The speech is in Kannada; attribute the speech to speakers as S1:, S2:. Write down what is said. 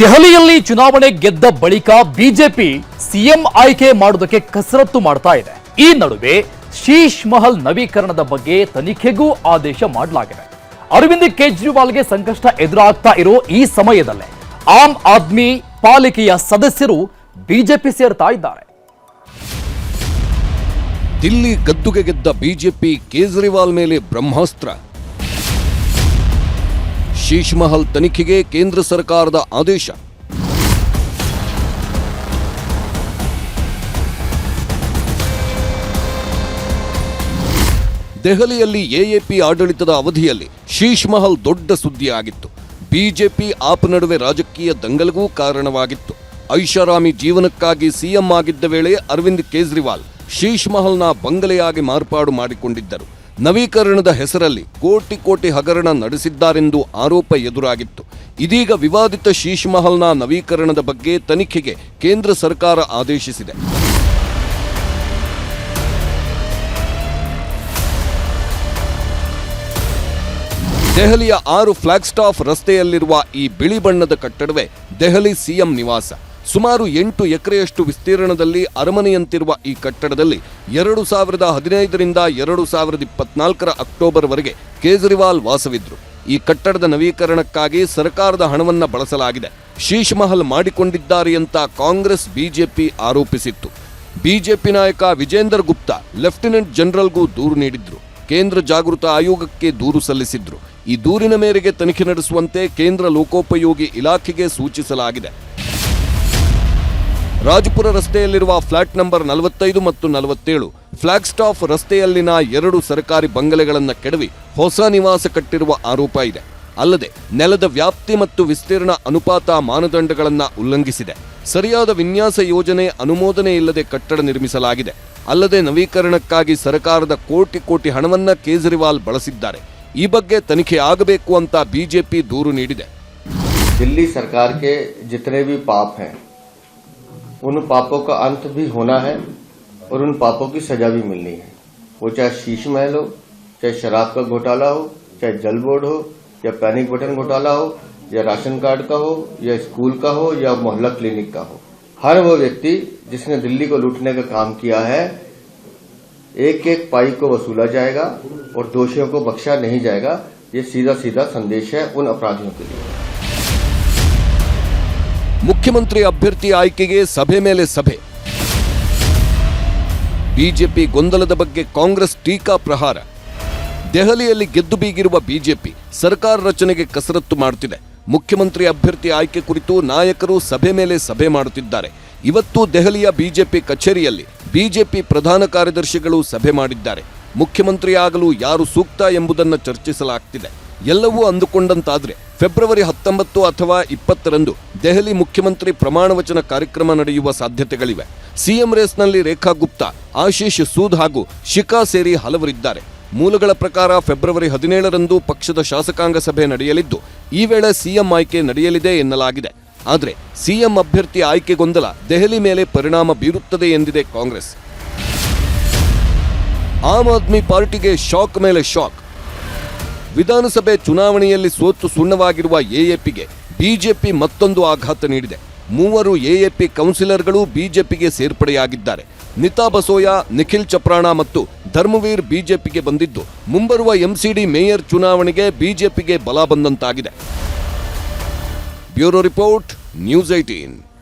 S1: ದೆಹಲಿಯಲ್ಲಿ ಚುನಾವಣೆ ಗೆದ್ದ ಬಳಿಕ ಬಿಜೆಪಿ ಸಿಎಂ ಆಯ್ಕೆ ಮಾಡುವುದಕ್ಕೆ ಕಸರತ್ತು ಮಾಡ್ತಾ ಇದೆ. ಈ ನಡುವೆ ಶೀಶ್ ಮಹಲ್ ನವೀಕರಣದ ಬಗ್ಗೆ ತನಿಖೆಗೂ ಆದೇಶ ಮಾಡಲಾಗಿದೆ. ಅರವಿಂದ್ ಕೇಜ್ರಿವಾಲ್ಗೆ ಸಂಕಷ್ಟ ಎದುರಾಗ್ತಾ ಇರೋ ಈ ಸಮಯದಲ್ಲೇ ಆಮ್ ಆದ್ಮಿ ಪಾಲಿಕೆಯ ಸದಸ್ಯರು ಬಿಜೆಪಿ ಸೇರ್ತಾ ಇದ್ದಾರೆ.
S2: ದಿಲ್ಲಿ ಗದ್ದುಗೆ ಗೆದ್ದ ಬಿಜೆಪಿ ಕೇಜ್ರಿವಾಲ್ ಮೇಲೆ ಬ್ರಹ್ಮಾಸ್ತ್ರ. ಶೀಶ್ ಮಹಲ್ ತನಿಖೆಗೆ ಕೇಂದ್ರ ಸರ್ಕಾರದ ಆದೇಶ. ದೆಹಲಿಯಲ್ಲಿ ಎಎಪಿ ಆಡಳಿತದ ಅವಧಿಯಲ್ಲಿ ಶೀಶ್ ಮಹಲ್ ದೊಡ್ಡ ಸುದ್ದಿಯಾಗಿತ್ತು. ಬಿಜೆಪಿ ಆಪ್ ನಡುವೆ ರಾಜಕೀಯ ದಂಗಲಿಗೂ ಕಾರಣವಾಗಿತ್ತು. ಐಷಾರಾಮಿ ಜೀವನಕ್ಕಾಗಿ ಸಿಎಂ ಆಗಿದ್ದ ವೇಳೆ ಅರವಿಂದ್ ಕೇಜ್ರಿವಾಲ್ ಶೀಶ್ ಮಹಲ್ನ ಬಂಗಲೆಯಾಗಿ ಮಾರ್ಪಾಡು ಮಾಡಿಕೊಂಡಿದ್ದರು. ನವೀಕರಣದ ಹೆಸರಲ್ಲಿ ಕೋಟಿ ಕೋಟಿ ಹಗರಣ ನಡೆಸಿದ್ದಾರೆಂದು ಆರೋಪ ಎದುರಾಗಿತ್ತು. ಇದೀಗ ವಿವಾದಿತ ಶೀಶ್ ಮಹಲ್ನ ನವೀಕರಣದ ಬಗ್ಗೆ ತನಿಖೆಗೆ ಕೇಂದ್ರ ಸರ್ಕಾರ ಆದೇಶಿಸಿದೆ. ದೆಹಲಿಯ ಆರು ಫ್ಲಾಗ್ಸ್ಟಾಫ್ ರಸ್ತೆಯಲ್ಲಿರುವ ಈ ಬಿಳಿ ಬಣ್ಣದ ಕಟ್ಟಡವೇ ದೆಹಲಿ ಸಿಎಂ ನಿವಾಸ. ಸುಮಾರು ಎಂಟು ಎಕರೆಯಷ್ಟು ವಿಸ್ತೀರ್ಣದಲ್ಲಿ ಅರಮನೆಯಂತಿರುವ ಈ ಕಟ್ಟಡದಲ್ಲಿ ಎರಡು ಸಾವಿರದ ಹದಿನೈದರಿಂದ ಎರಡು ಸಾವಿರದ ಇಪ್ಪತ್ನಾಲ್ಕರ ಅಕ್ಟೋಬರ್ವರೆಗೆ ಕೇಜ್ರಿವಾಲ್ ವಾಸವಿದ್ರು. ಈ ಕಟ್ಟಡದ ನವೀಕರಣಕ್ಕಾಗಿ ಸರ್ಕಾರದ ಹಣವನ್ನು ಬಳಸಲಾಗಿದೆ. ಶೀಶ್ ಮಹಲ್ ಮಾಡಿಕೊಂಡಿದ್ದಾರೆ ಅಂತ ಕಾಂಗ್ರೆಸ್, ಬಿಜೆಪಿ ಆರೋಪಿಸಿತ್ತು. ಬಿಜೆಪಿ ನಾಯಕ ವಿಜೇಂದರ್ ಗುಪ್ತಾ, ಲೆಫ್ಟಿನೆಂಟ್ ಜನರಲ್ಗೂ ದೂರು ನೀಡಿದ್ರು. ಕೇಂದ್ರ ಜಾಗೃತ ಆಯೋಗಕ್ಕೆ ದೂರು ಸಲ್ಲಿಸಿದ್ರು. ಈ ದೂರಿನ ಮೇರೆಗೆ ತನಿಖೆ ನಡೆಸುವಂತೆ ಕೇಂದ್ರ ಲೋಕೋಪಯೋಗಿ ಇಲಾಖೆಗೆ ಸೂಚಿಸಲಾಗಿದೆ. ರಾಜಪುರ ರಸ್ತೆಯಲ್ಲಿರುವ ಫ್ಲಾಟ್ ನಂಬರ್ ನಲವತ್ತೈದು ಮತ್ತು ನಲವತ್ತೇಳು ಫ್ಲಾಗ್ ಸ್ಟಾಫ್ ರಸ್ತೆಯಲ್ಲಿನ ಎರಡು ಸರ್ಕಾರಿ ಬಂಗಲೆಗಳನ್ನು ಕೆಡವಿ ಹೊಸ ನಿವಾಸ ಕಟ್ಟಿರುವ ಆರೋಪ ಇದೆ ಅಲ್ಲದೆ ನೆಲದ ವ್ಯಾಪ್ತಿ ಮತ್ತು ವಿಸ್ತೀರ್ಣ ಅನುಪಾತ ಮಾನದಂಡಗಳನ್ನು ಉಲ್ಲಂಘಿಸಿದೆ ಸರಿಯಾದ ವಿನ್ಯಾಸ ಯೋಜನೆ ಅನುಮೋದನೆ ಇಲ್ಲದೆ ಕಟ್ಟಡ ನಿರ್ಮಿಸಲಾಗಿದೆ ಅಲ್ಲದೆ ನವೀಕರಣಕ್ಕಾಗಿ ಸರ್ಕಾರದ ಕೋಟಿ ಕೋಟಿ ಹಣವನ್ನ ಕೇಜ್ರಿವಾಲ್ ಬಳಸಿದ್ದಾರೆ ಈ ಬಗ್ಗೆ ತನಿಖೆ ಆಗಬೇಕು ಅಂತ ಬಿಜೆಪಿ ದೂರು ನೀಡಿದೆ
S3: दिल्ली सरकार के जितने भी पाप हैं उन पापों का अंत भी होना है और उन पापों की सजा भी मिलनी है। वो चाहे शीश महल हो, चाहे शराब का घोटाला हो, चाहे जल बोर्ड हो, या पैनिक बटन घोटाला हो, या राशन कार्ड का हो, या स्कूल का हो, या मोहल्ला क्लिनिक का हो। हर वो व्यक्ति जिसने दिल्ली को लूटने का काम किया है एक एक पाई को वसूला जाएगा और दोषियों को बख्शा नहीं जाएगा, ये सीधा सीधा संदेश है उन अपराधियों के लिए।
S2: ಮುಖ್ಯಮಂತ್ರಿ ಅಭ್ಯರ್ಥಿ ಆಯ್ಕೆಗೆ ಸಭೆ ಮೇಲೆ ಸಭೆ. ಬಿಜೆಪಿ ಗೊಂದಲದ ಬಗ್ಗೆ ಕಾಂಗ್ರೆಸ್ ಟೀಕಾ ಪ್ರಹಾರ. ದೆಹಲಿಯಲ್ಲಿ ಗೆದ್ದು ಬೀಗಿರುವ ಬಿಜೆಪಿ ಸರ್ಕಾರ ರಚನೆಗೆ ಕಸರತ್ತು ಮಾಡುತ್ತಿದೆ ಮುಖ್ಯಮಂತ್ರಿ ಅಭ್ಯರ್ಥಿ ಆಯ್ಕೆ ಕುರಿತು ನಾಯಕರು ಸಭೆ ಮೇಲೆ ಸಭೆ ಮಾಡುತ್ತಿದ್ದಾರೆ. ಇವತ್ತು ದೆಹಲಿಯ ಬಿಜೆಪಿ ಕಚೇರಿಯಲ್ಲಿ ಬಿಜೆಪಿ ಪ್ರಧಾನ ಕಾರ್ಯದರ್ಶಿಗಳು ಸಭೆ ಮಾಡಿದ್ದಾರೆ. ಮುಖ್ಯಮಂತ್ರಿಯಾಗಲು ಯಾರು ಸೂಕ್ತ ಎಂಬುದನ್ನು ಚರ್ಚಿಸಲಾಗ್ತಿದೆ. ಎಲ್ಲವೂ ಅಂದುಕೊಂಡಂತಾದರೆ ಫೆಬ್ರವರಿ ಹತ್ತೊಂಬತ್ತು ಅಥವಾ ಇಪ್ಪತ್ತರಂದು ದೆಹಲಿ ಮುಖ್ಯಮಂತ್ರಿ ಪ್ರಮಾಣ ವಚನ ಕಾರ್ಯಕ್ರಮ ನಡೆಯುವ ಸಾಧ್ಯತೆಗಳಿವೆ. ಸಿಎಂ ರೇಸ್ನಲ್ಲಿ ರೇಖಾ ಗುಪ್ತಾ, ಆಶೀಶ್ ಸೂದ್ ಹಾಗೂ ಶಿಖಾ ಸೇರಿ ಹಲವರಿದ್ದಾರೆ. ಮೂಲಗಳ ಪ್ರಕಾರ ಫೆಬ್ರವರಿ ಹದಿನೇಳರಂದು ಪಕ್ಷದ ಶಾಸಕಾಂಗ ಸಭೆ ನಡೆಯಲಿದ್ದು, ಈ ವೇಳೆ ಸಿಎಂ ಆಯ್ಕೆ ನಡೆಯಲಿದೆ ಎನ್ನಲಾಗಿದೆ. ಆದರೆ ಸಿಎಂ ಅಭ್ಯರ್ಥಿ ಆಯ್ಕೆ ಗೊಂದಲ ದೆಹಲಿ ಮೇಲೆ ಪರಿಣಾಮ ಬೀರುತ್ತದೆ ಎಂದಿದೆ ಕಾಂಗ್ರೆಸ್. ಆಮ್ ಆದ್ಮಿ ಪಾರ್ಟಿಗೆ ಶಾಕ್ ಮೇಲೆ ಶಾಕ್. ವಿಧಾನಸಭೆ ಚುನಾವಣೆಯಲ್ಲಿ ಸೋತು ಸುಣ್ಣವಾಗಿರುವ ಎಎಪಿಗೆ ಬಿಜೆಪಿ ಮತ್ತೊಂದು ಆಘಾತ ನೀಡಿದೆ. ಮೂವರು ಎಎಪಿ ಕೌನ್ಸಿಲರ್ಗಳು ಬಿಜೆಪಿಗೆ ಸೇರ್ಪಡೆಯಾಗಿದ್ದಾರೆ. ನಿತಾ ಬಸೋಯ, ನಿಖಿಲ್ ಚಪ್ರಾಣ ಮತ್ತು ಧರ್ಮವೀರ್ ಬಿಜೆಪಿಗೆ ಬಂದಿದ್ದು, ಮುಂಬರುವ ಎಂಸಿಡಿ ಮೇಯರ್ ಚುನಾವಣೆಗೆ ಬಿಜೆಪಿಗೆ ಬಲ ಬಂದಂತಾಗಿದೆ. Bureau report, news eighteen